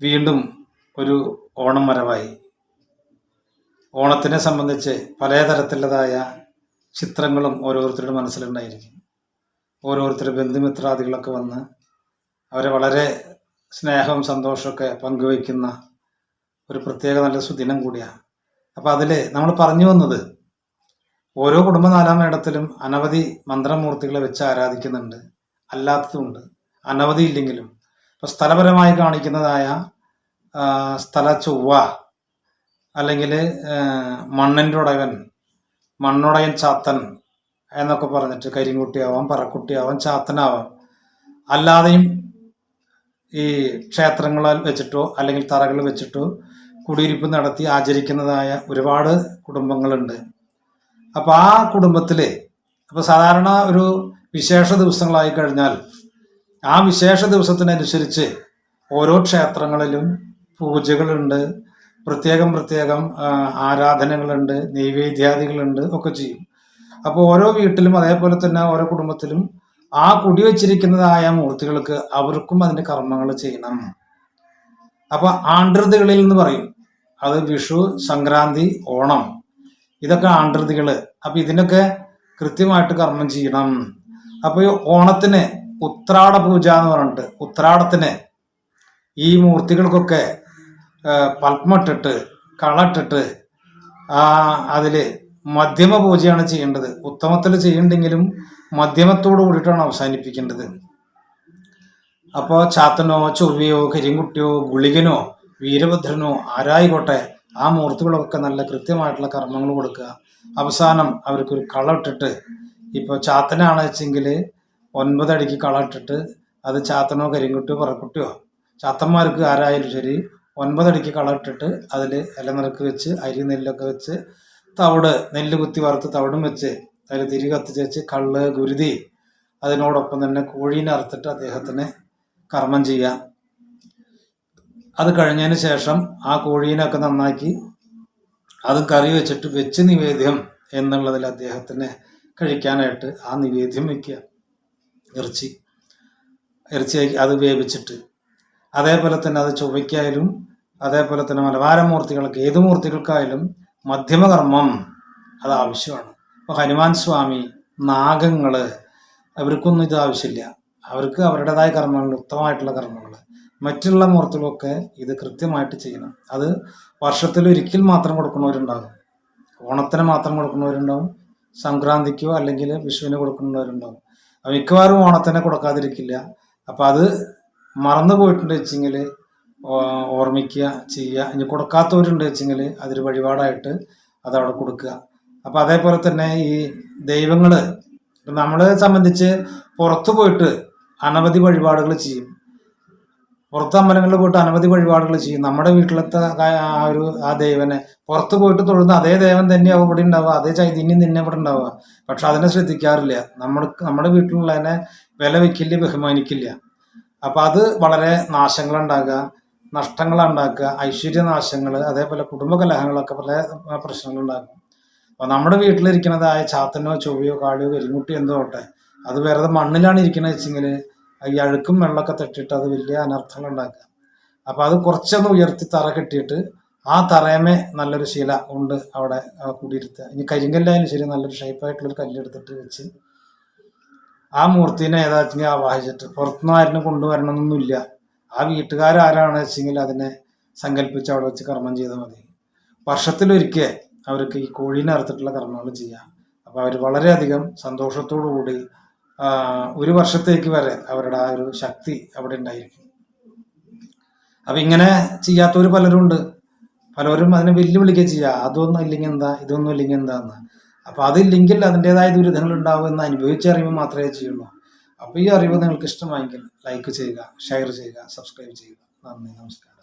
വീണ്ടും ഒരു ഓണം വരവായി. ഓണത്തിനെ സംബന്ധിച്ച് പലതരത്തിലുള്ളതായ ചിത്രങ്ങളും ഓരോരുത്തരുടെ മനസ്സിലുണ്ടായിരിക്കും. ഓരോരുത്തരുടെ ബന്ധുമിത്രാദികളൊക്കെ വന്ന് അവരെ വളരെ സ്നേഹവും സന്തോഷമൊക്കെ പങ്കുവയ്ക്കുന്ന ഒരു പ്രത്യേക നല്ല സുദിനം കൂടിയാണ്. അപ്പോൾ അതിൽ നമ്മൾ പറഞ്ഞു വന്നത് ഓരോ കുടുംബ നാലാം മേടത്തിലും അനവധി മന്ത്രമൂർത്തികളെ വെച്ച് ആരാധിക്കുന്നുണ്ട്. അല്ലാത്തതുണ്ട് അനവധി ഇല്ലെങ്കിലും ഇപ്പോൾ സ്ഥലപരമായി കാണിക്കുന്നതായ സ്ഥല ചൊവ്വ അല്ലെങ്കിൽ മണ്ണിന്റെ ഉടയവൻ മണ്ണുടയൻ ചാത്തൻ എന്നൊക്കെ പറഞ്ഞിട്ട് കരിങ്കുട്ടിയാവാം പറക്കുട്ടിയാവാം ചാത്തനാവാം. അല്ലാതെയും ഈ ക്ഷേത്രങ്ങളിൽ വെച്ചിട്ടോ അല്ലെങ്കിൽ തറകൾ വെച്ചിട്ടോ കുടിയിരിപ്പ് നടത്തി ആചരിക്കുന്നതായ ഒരുപാട് കുടുംബങ്ങളുണ്ട്. അപ്പോൾ ആ കുടുംബത്തിൽ അപ്പോൾ സാധാരണ ഒരു വിശേഷ ദിവസങ്ങളായി കഴിഞ്ഞാൽ ആ വിശേഷ ദിവസത്തിനനുസരിച്ച് ഓരോ ക്ഷേത്രങ്ങളിലും പൂജകളുണ്ട്. പ്രത്യേകം പ്രത്യേകം ആരാധനകളുണ്ട് നൈവേദ്യാദികളുണ്ട് ഒക്കെ ചെയ്യും. അപ്പോൾ ഓരോ വീട്ടിലും അതേപോലെ തന്നെ ഓരോ കുടുംബത്തിലും ആ കുടി വച്ചിരിക്കുന്നതായ മൂർത്തികൾക്ക് അവർക്കും അതിന്റെ കർമ്മങ്ങൾ ചെയ്യണം. അപ്പോൾ ആണ്ടൃതികളിൽ എന്ന് പറയും. അത് വിഷു സംക്രാന്തി ഓണം. ഇതൊക്കെ ആണ്ടൃതികൾ അപ്പോൾ ഇതിനൊക്കെ കൃത്യമായിട്ട് കർമ്മം ചെയ്യണം. അപ്പോൾ ഈ ഓണത്തിന് ഉത്രാട പൂജ എന്ന് പറഞ്ഞിട്ട് ഉത്രാടത്തിന് ഈ മൂർത്തികൾക്കൊക്കെ ആ, പത്മമിട്ടിട്ട് കളട്ടിട്ട് അതിൽ മധ്യമ പൂജയാണ് ചെയ്യേണ്ടത്. ഉത്തമത്തിൽ ചെയ്യണ്ടെങ്കിലും മധ്യമത്തോട് കൂടിയിട്ടാണ് അവസാനിപ്പിക്കേണ്ടത്. അപ്പോൾ ചാത്തനോ ചൊവ്വയോ കരിങ്കുട്ടിയോ ഗുളികനോ വീരഭദ്രനോ ആരായിക്കോട്ടെ ആ മൂർത്തികളൊക്കെ നല്ല കൃത്യമായിട്ടുള്ള കർമ്മങ്ങൾ കൊടുക്കുക. അവസാനം അവർക്കൊരു കളമിട്ടിട്ട് ഇപ്പോൾ ചാത്തനാണ് വെച്ചെങ്കിൽ ഒൻപതടിക്ക് കളട്ടിട്ട് അത് ചാത്തനോ കരിങ്കുട്ടിയോ പറക്കുട്ടിയോ. ചാത്തന്മാർക്ക് ആരായാലും ശരി ഒൻപതടിക്ക് കളട്ടിട്ട് അതിൽ ഇലനിറക്ക് വെച്ച് അരി നെല്ലൊക്കെ വെച്ച് തവിട് നെല്ല് കുത്തി വറുത്ത് തവിടും വെച്ച് അതിൽ തിരി കത്തിച്ച് വെച്ച് കള്ള് ഗുരുതി അതിനോടൊപ്പം തന്നെ കോഴീനെ അറുത്തിട്ട് അദ്ദേഹത്തിന് കർമ്മം ചെയ്യാം. അത് കഴിഞ്ഞതിന് ശേഷം ആ കോഴീനൊക്കെ നന്നാക്കി അത് കറി വെച്ചിട്ട് വെച്ച് നിവേദ്യം എന്നുള്ളതിൽ അദ്ദേഹത്തിന് കഴിക്കാനായിട്ട് ആ നിവേദ്യം വയ്ക്കുക ഇറച്ചി. ഇറച്ചി അത് വേവിച്ചിട്ട് അതേപോലെ തന്നെ അത് ചൊവ്വയ്ക്കായാലും അതേപോലെ തന്നെ മലബാരമൂർത്തികൾക്ക് ഏത് മൂർത്തികൾക്കായാലും മധ്യമകർമ്മം അത് ആവശ്യമാണ്. ഇപ്പോൾ ഹനുമാൻ സ്വാമി നാഗങ്ങൾ അവർക്കൊന്നും ഇത് ആവശ്യമില്ല. അവർക്ക് അവരുടേതായ കർമ്മങ്ങൾ ഉത്തമമായിട്ടുള്ള കർമ്മങ്ങൾ. മറ്റുള്ള മൂർത്തികളൊക്കെ ഇത് കൃത്യമായിട്ട് ചെയ്യണം. അത് വർഷത്തിൽ ഒരിക്കൽ മാത്രം കൊടുക്കുന്നവരുണ്ടാകും. ഓണത്തിന് മാത്രം കൊടുക്കുന്നവരുണ്ടാവും സംക്രാന്തിക്കോ അല്ലെങ്കിൽ വിഷുവിന് കൊടുക്കുന്നവരുണ്ടാവും അപ്പോൾ മിക്കവാറും ഓണത്തിന് കൊടുക്കാതിരിക്കില്ല. അപ്പൊ അത് മറന്നു പോയിട്ടുണ്ട് വെച്ചെങ്കിൽ ഓർമ്മിക്കുക ചെയ്യുക. ഇനി കൊടുക്കാത്തവരുണ്ട് വെച്ചെങ്കിൽ അതൊരു വഴിപാടായിട്ട് അതവിടെ കൊടുക്കുക. അപ്പൊ അതേപോലെ തന്നെ ഈ ദൈവങ്ങൾ നമ്മളെ സംബന്ധിച്ച് പുറത്തു പോയിട്ട് അനവധി വഴിപാടുകൾ ചെയ്യും. പുറത്ത് അമ്പലങ്ങളിൽ പോയിട്ട് അനവധി വഴിപാടുകൾ ചെയ്യും. നമ്മുടെ വീട്ടിലത്തെ ആ- ഒരു ആ ദൈവനെ പുറത്ത് പോയിട്ട് തൊഴുന്ന അതേ ദേവൻ തന്നെയാവും ഇവിടെ ഉണ്ടാവുക. അതേ ചൈതന്യം തന്നെ ഇവിടെ ഉണ്ടാവുക. പക്ഷെ അതിനെ ശ്രദ്ധിക്കാറില്ല. നമ്മൾക്ക് നമ്മുടെ വീട്ടിലുള്ളതിനെ വില വെക്കില്ല ബഹുമാനിക്കില്ല. അപ്പം അത് വളരെ നാശങ്ങളുണ്ടാകുക നഷ്ടങ്ങളുണ്ടാക്കുക ഐശ്വര്യനാശങ്ങൾ അതേപോലെ കുടുംബ കലഹങ്ങളൊക്കെ പല പ്രശ്നങ്ങളുണ്ടാകും. അപ്പോൾ നമ്മുടെ വീട്ടിലിരിക്കുന്നതായ ചാത്തനോ ചൊവ്വയോ കാളിയോ കരിങ്കുട്ടിയോ എന്തോ ആവട്ടെ അത് വെറുതെ മണ്ണിലാണ് ഇരിക്കുന്നത് വെച്ചെങ്കിൽ ഈ അഴുക്കും വെള്ളമൊക്കെ തട്ടിയിട്ട് അത് വലിയ അനർത്ഥങ്ങൾ ഉണ്ടാക്കുക. അപ്പോൾ അത് കുറച്ചൊന്ന് ഉയർത്തി തറ കെട്ടിയിട്ട് ആ തറയമേ നല്ലൊരു ശില ഉണ്ട് അവിടെ കൂടിയിരുത്തുക. ഇനി കരിങ്കല്ലായാലും ശരി നല്ലൊരു ഷേപ്പായിട്ടുള്ളൊരു കല്ലെടുത്തിട്ട് വെച്ച് ആ മൂർത്തിനെ ഏതാച്ചെങ്കിൽ ആവാഹിച്ചിട്ട് പുറത്തുനിന്ന് ആരും കൊണ്ടുവരണമെന്നൊന്നുമില്ല. ആ വീട്ടുകാരാരാണെന്ന് വെച്ചെങ്കിൽ അതിനെ സങ്കല്പിച്ച് അവിടെ വെച്ച് കർമ്മം ചെയ്താൽ മതി. വർഷത്തിലൊരിക്കെ അവർക്ക് ഈ കോഴീനെ അറുത്തിട്ടുള്ള കർമ്മങ്ങൾ ചെയ്യാം. അപ്പോൾ അവർ വളരെയധികം സന്തോഷത്തോടു കൂടി ഒരു വർഷത്തേക്ക് വരെ അവരുടെ ആ ഒരു ശക്തി അവിടെ ഉണ്ടായിരിക്കും. അപ്പം ഇങ്ങനെ ചെയ്യാത്തവർ പലരും ഉണ്ട്. പലരും അതിനെ വെല്ലുവിളിക്കുക ചെയ്യുക അതൊന്നും ഇല്ലെങ്കിൽ എന്താ? ഇതൊന്നും ഇല്ലെങ്കിൽ എന്താന്ന്. അപ്പൊ അതില്ലെങ്കിൽ അതിന്റെതായ ദുരിതങ്ങൾ ഉണ്ടാവും എന്ന് അനുഭവിച്ചറിയുമ്പോൾ മാത്രമേ ചെയ്യുള്ളൂ. അപ്പോൾ ഈ അറിവ് നിങ്ങൾക്ക് ഇഷ്ടമായെങ്കിൽ ലൈക്ക് ചെയ്യുക ഷെയർ ചെയ്യുക സബ്സ്ക്രൈബ് ചെയ്യുക. നന്ദി നമസ്കാരം.